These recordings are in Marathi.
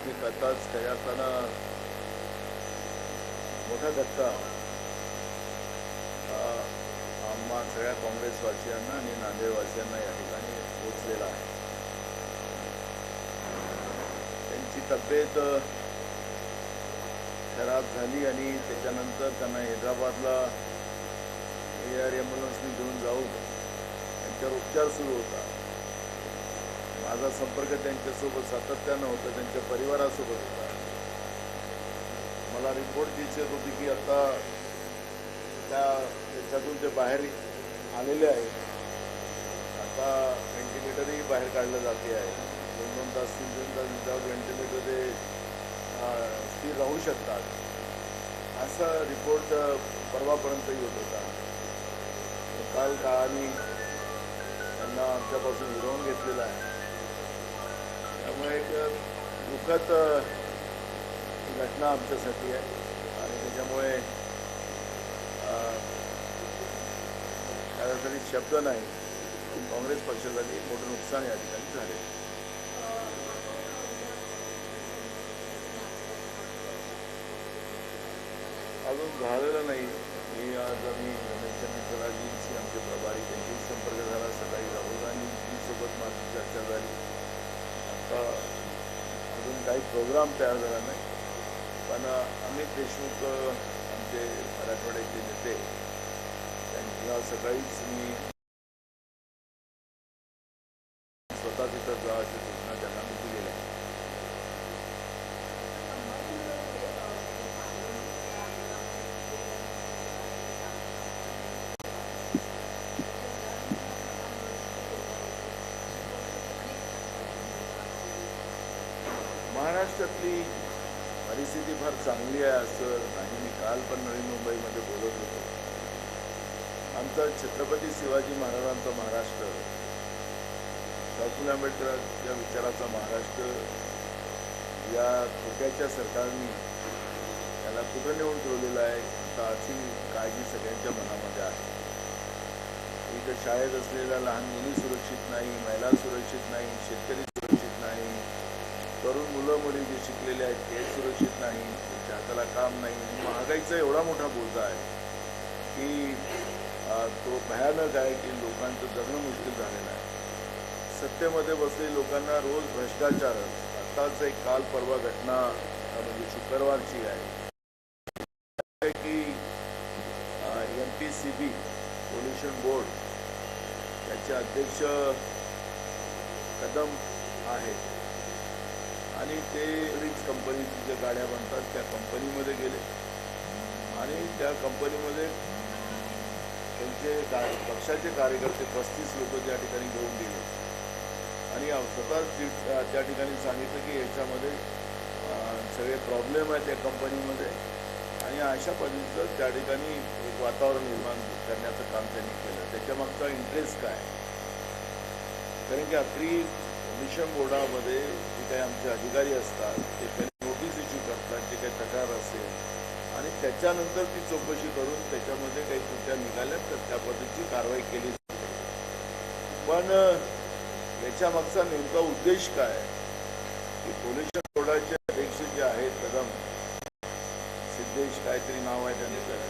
गोष्टी करताच खऱ्या असताना मोठा धक्का. आम्हा सगळ्या काँग्रेसवासियांना आणि नांदेडवासियांना या ठिकाणी पोचलेला आहे. त्यांची तब्येत खराब झाली आणि त्याच्यानंतर त्यांना हैदराबादला ए आर ॲम्ब्युलन्सने घेऊन जाऊन त्यांच्यावर उपचार सुरू होता. माझा संपर्क त्यांच्यासोबत सातत्यानं होता त्यांच्या परिवारासोबत होता. मला रिपोर्ट द्यायची होती की आता त्या त्याच्यातून ते बाहेर आलेले आहेत आता व्हेंटिलेटरही बाहेर काढलं जाते आहे. दोन दोन तास तीन तीन तास विदाउट व्हेंटिलेटर ते स्थिर राहू शकतात. असा रिपोर्ट परवापर्यंत परवापर्यंतही होत होता. काल काळाने त्यांना आमच्यापासून हिरवून घेतलेला आहे. त्यामुळे एक दुःखद घटना आमच्यासाठी आहे. आणि त्याच्यामुळे अं, त्यासाठी शब्द नाही. काँग्रेस पक्षासाठी मोठं नुकसान या ठिकाणी झाले अजून झालेलं नाही. मी आज आम्ही रमेश चंद्रकलाजींशी आमचे प्रभारी त्यांच्याही संपर्क झाला. सकाळी राहुल गांधींसोबत माझी चर्चा झाली. आता अजून काही प्रोग्राम तयार झाला नाही. पण अमित देशमुख आमचे मराठवाड्याचे नेते त्यांना सकाळीच मी स्वतः तिथं जा अशी सूचना त्यांना मी दिलेल्या आहे महाराष्ट्रातली परिस्थिती फार चांगली आहे असं नाही. मी काल पण नवी मुंबईमध्ये बोलत होतो. आमचा छत्रपती शिवाजी महाराजांचा महाराष्ट्र शाहफुले आंबेडकरांच्या विचाराचा महाराष्ट्र या खोट्याच्या सरकारने त्याला कुठं नेऊन ठेवलेलं आहे? आता अशी काळजी सगळ्यांच्या मनामध्ये आहे. इथं शाळेत असलेल्या लहान मुली सुरक्षित नाही महिला सुरक्षित नाही शेतकरी तरुण मुलं मुली जे शिकलेले आहेत ते सुरक्षित नाही त्यांच्या हाताला काम नाही. महागाईचा एवढा मोठा बोलता आहे की तो भयानक आहे की लोकांचं जगणं मुश्किल झालेलं आहे. सत्तेमध्ये बसलेल्या लोकांना रोज भ्रष्टाचारच आत्ताच एक काल परवा घटना म्हणजे शुक्रवारची आहे. की M P C B pollution board त्याचे अध्यक्ष कदम आहेत. आणि ते रिक्स कंपनीची ज्या गाड्या बनतात त्या कंपनीमध्ये गेले. आणि त्या कंपनीमध्ये त्यांचे का पक्षाचे कार्यकर्ते पस्तीस लोक त्या ठिकाणी घेऊन गेले. आणि स्वतः त्या ठिकाणी सांगितलं की याच्यामध्ये सगळे प्रॉब्लेम आहेत त्या कंपनीमध्ये आणि अशा पद्धतीचं त्या ठिकाणी एक वातावरण निर्माण करण्याचं काम त्यांनी केलं. त्याच्यामागचा इंटरेस्ट काय? कारण की अख्री मिशन बोर्डामध्ये काही आमचे अधिकारी असतात ते काही नोटीस इश्यू करतात जे काही तक्रार असेल. आणि त्याच्यानंतर ती चौकशी करून त्याच्यामध्ये काही त्रुट्या निघाल्या तर त्या पद्धतीची कारवाई केली जाते. पण अं, याच्या मागचा नेमका उद्देश काय? की पोल्युशन बोर्डाचे अध्यक्ष जे आहेत कदम सिद्धेश काहीतरी नाव आहे त्यांचं.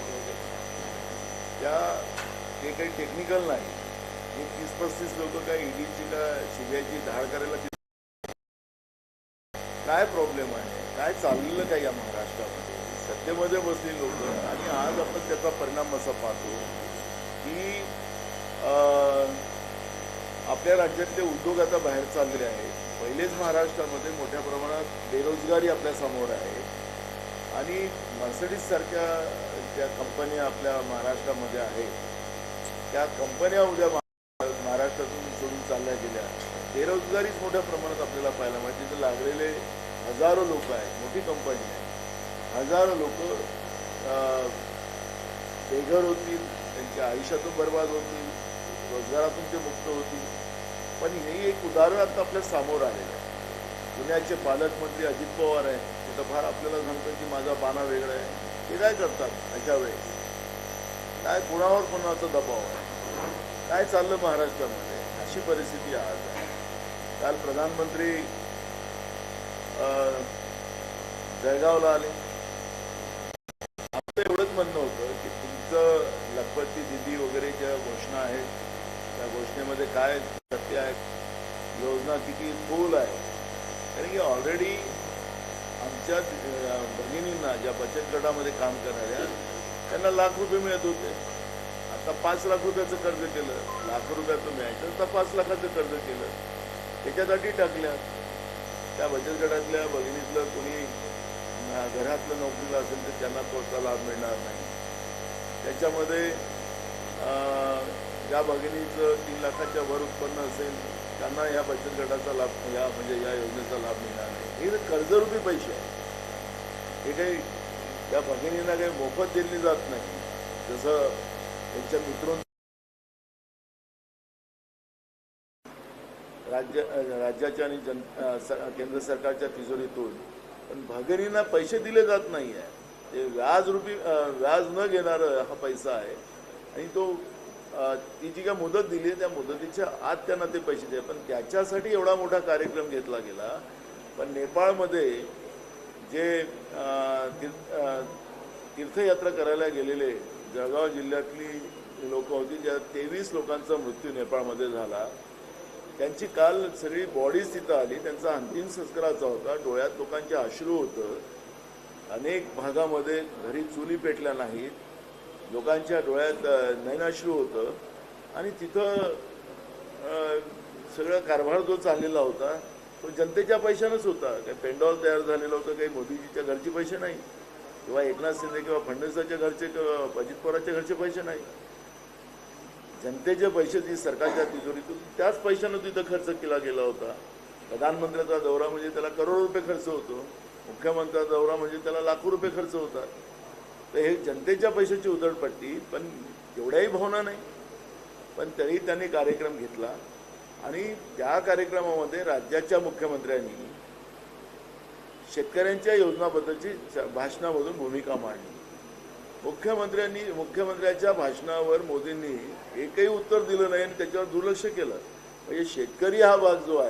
त्या ते काही टेक्निकल नाही. तीस पस्तीस लोक काय ईडीची का सीबीआयची धाड करायला काय प्रॉब्लेम आहे? काय चाललेलं काय या महाराष्ट्रामध्ये? सत्तेमध्ये बसली लोक. आणि आज आपण त्याचा परिणाम असा पाहतो की आपल्या राज्यातले उद्योग आता बाहेर चाललेले आहेत. पहिलेच महाराष्ट्रामध्ये मोठ्या प्रमाणात बेरोजगारी आपल्यासमोर आहे. आणि मर्सडीज सारख्या ज्या कंपन्या आपल्या महाराष्ट्रामध्ये आहेत त्या कंपन्या उद्या महाराष्ट्रातून सोडून चालल्या गेल्या. बेरोजगारीच मोठ्या प्रमाणात आपल्याला पाहायला मिळते. तिथे लागलेले हजारो लोक आहेत मोठी कंपनी आहे. हजारो लोक बेघर होतील त्यांच्या आयुष्यातून बर्बाद होतील रोजगारातून ते मुक्त होतील. पण हे एक उदाहरण आता आपल्यासमोर आलेलं आहे. पुण्याचे पालकमंत्री अजित पवार आहे ते तर फार आपल्याला सांगतं की माझा बाणा वेगळा आहे. ते काय करतात अशा वेळेस? काय कुणावर कुणाचा दबाव आहे? काय चाललं महाराष्ट्रामध्ये? अशी परिस्थिती आज आहे. काल प्रधानमंत्री जळगावला आले. आमचं एवढंच म्हणणं होतं की तुमचं लखपती दिदी वगैरे ज्या घोषणा आहेत त्या घोषणेमध्ये काय सत्य आहे योजना किती फुल आहे. कारण की ऑलरेडी आमच्या भगिनींना ज्या बचत गटामध्ये काम करणाऱ्या त्यांना लाख रुपये मिळत होते. आता पाच लाख रुपयाचं कर्ज केलं. लाख रुपयाचं मिळायचं आता पाच लाखाचं कर्ज केलं. त्याच्यासाठी टाकल्या त्या बचत गटातल्या भगिनीतलं कोणी घरातलं नोकरीला असेल तर त्यांना तोचा लाभ मिळणार नाही. त्याच्यामध्ये अं, ज्या भगिनीचं तीन लाखाच्या वर उत्पन्न असेल त्यांना या बचत गटाचा लाभ या म्हणजे या योजनेचा लाभ मिळणार नाही. हे कर्जरूपी पैसे आहे हे काही त्या भगिनींना काही मोफत दिली जात नाही. जसं त्यांच्या मित्रून राज्य राज्याच्या आणि जन स- केंद्र सरकारच्या तिजोरीतून. पण भगिनींना पैसे दिले जात नाही आहे ते व्याज रुपी व्याज न घेणारं हा पैसा आहे. आणि तो ती जी काय मुदत दिली आहे त्या मुदतीच्या आत त्यांना ते पैसे दिले. पण त्याच्यासाठी एवढा मोठा कार्यक्रम घेतला गेला. पण नेपाळमध्ये जे तीर्थ तीर्थयात्रा करायला गेलेले जळगाव जिल्ह्यातली लोकं होती ज्या तेवीस लोकांचा मृत्यू नेपाळमध्ये झाला. त्यांची काल सगळी बॉडीज तिथं आली त्यांचा अंतिम संस्काराचा होता. डोळ्यात लोकांचे अश्रू होतं. अनेक भागामध्ये घरी चुली पेटल्या नाहीत. लोकांच्या डोळ्यात नैनाश्रू होतं. आणि तिथं सगळं सगळा कारभार जो चाललेला होता तो जनतेच्या पैशानंच होता. काही पेंडॉल तयार झालेलं होतं काही मोदीजीच्या घरचे पैसे नाही. किंवा एकनाथ शिंदे किंवा फडणवीसाच्या घरचे किंवा अजित पवारांच्या घरचे पैसे नाही. जनतेचे पैसे जी सरकारच्या तिजोरीतून त्याच पैशानं तिथं खर्च केला गेला होता. प्रधानमंत्र्याचा दौरा म्हणजे त्याला करोड रुपये खर्च होतो. मुख्यमंत्र्याचा दौरा म्हणजे त्याला लाखो रुपये खर्च होतात. तर हे जनतेच्या पैशाची उधळपट्टी पण एवढ्याही भावना नाही. पण तरी त्यांनी कार्यक्रम घेतला. आणि त्या कार्यक्रमामध्ये राज्याच्या मुख्यमंत्र्यांनी शेतकऱ्यांच्या योजनाबद्दलची भाषणामधून भूमिका मांडली. मुख्यमंत्र्यांनी मुख्यमंत्र्यांच्या भाषणावर मोदींनी एकही उत्तर दिलं नाही आणि त्याच्यावर दुर्लक्ष केलं. म्हणजे शेतकरी हा भाग जो आहे